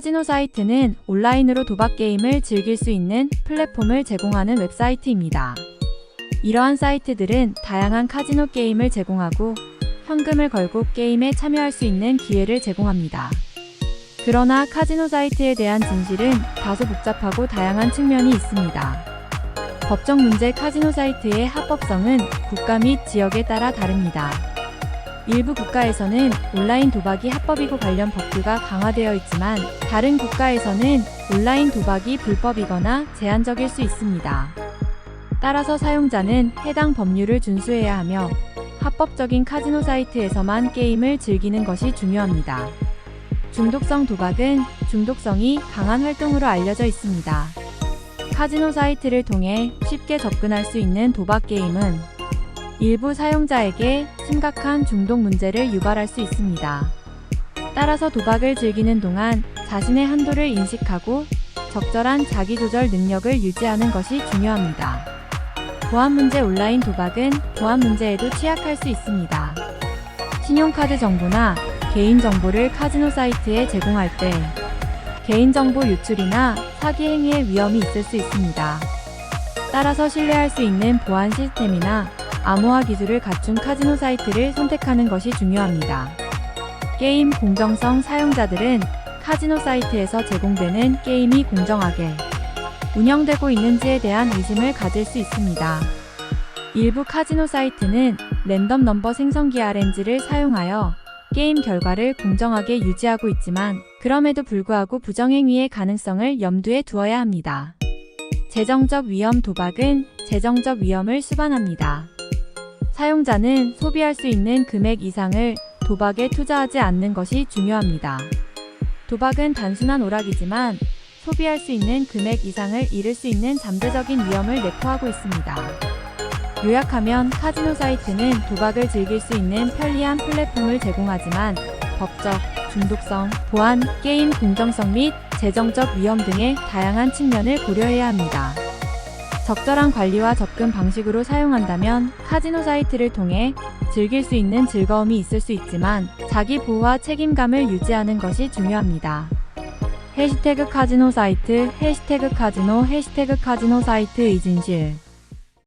카지노 사이트는 온라인으로 도박 게임을 즐길 수 있는 플랫폼을 제공하는 웹사이트입니다. 이러한 사이트들은 다양한 카지노 게임을 제공하고 현금을 걸고 게임에 참여할 수 있는 기회를 제공합니다. 그러나 카지노 사이트에 대한 진실은 다소 복잡하고 다양한 측면이 있습니다. 법적 문제 카지노 사이트의 합법성은 국가 및 지역에 따라 다릅니다. 일부 국가에서는 온라인 도박이 합법이고 관련 법규가 강화되어 있지만 다른 국가에서는 온라인 도박이 불법이거나 제한적일 수 있습니다. 따라서 사용자는 해당 법률을 준수해야 하며 합법적인 카지노 사이트에서만 게임을 즐기는 것이 중요합니다. 중독성 도박은 중독성이 강한 활동으로 알려져 있습니다. 카지노 사이트를 통해 쉽게 접근할 수 있는 도박 게임은 일부 사용자에게 심각한 중독 문제를 유발할 수 있습니다. 따라서 도박을 즐기는 동안 자신의 한도를 인식하고 적절한 자기조절 능력을 유지하는 것이 중요합니다. 보안 문제 온라인 도박은 보안 문제에도 취약할 수 있습니다. 신용카드 정보나 개인정보를 카지노 사이트에 제공할 때 개인정보 유출이나 사기 행위의 위험이 있을 수 있습니다. 따라서 신뢰할 수 있는 보안 시스템이나 암호화 기술을 갖춘 카지노 사이트를 선택하는 것이 중요합니다. 게임 공정성 사용자들은 카지노 사이트에서 제공되는 게임이 공정하게 운영되고 있는지에 대한 의심을 가질 수 있습니다. 일부 카지노 사이트는 랜덤 넘버 생성기 RNG를 사용하여 게임 결과를 공정하게 유지하고 있지만 그럼에도 불구하고 부정행위의 가능성을 염두에 두어야 합니다. 재정적 위험 도박은 재정적 위험을 수반합니다. 사용자는 소비할 수 있는 금액 이상을 도박에 투자하지 않는 것이 중요합니다. 도박은 단순한 오락이지만 소비할 수 있는 금액 이상을 잃을 수 있는 잠재적인 위험을 내포하고 있습니다. 요약하면 카지노 사이트는 도박을 즐길 수 있는 편리한 플랫폼을 제공하지만 법적, 중독성, 보안, 게임 공정성 및 재정적 위험 등의 다양한 측면을 고려해야 합니다. 적절한 관리와 접근 방식으로 사용한다면 카지노 사이트를 통해 즐길 수 있는 즐거움이 있을 수 있지만 자기 보호와 책임감을 유지하는 것이 중요합니다. 해시태그 카지노 사이트, 해시태그 카지노, 해시태그 카지노 사이트 이진실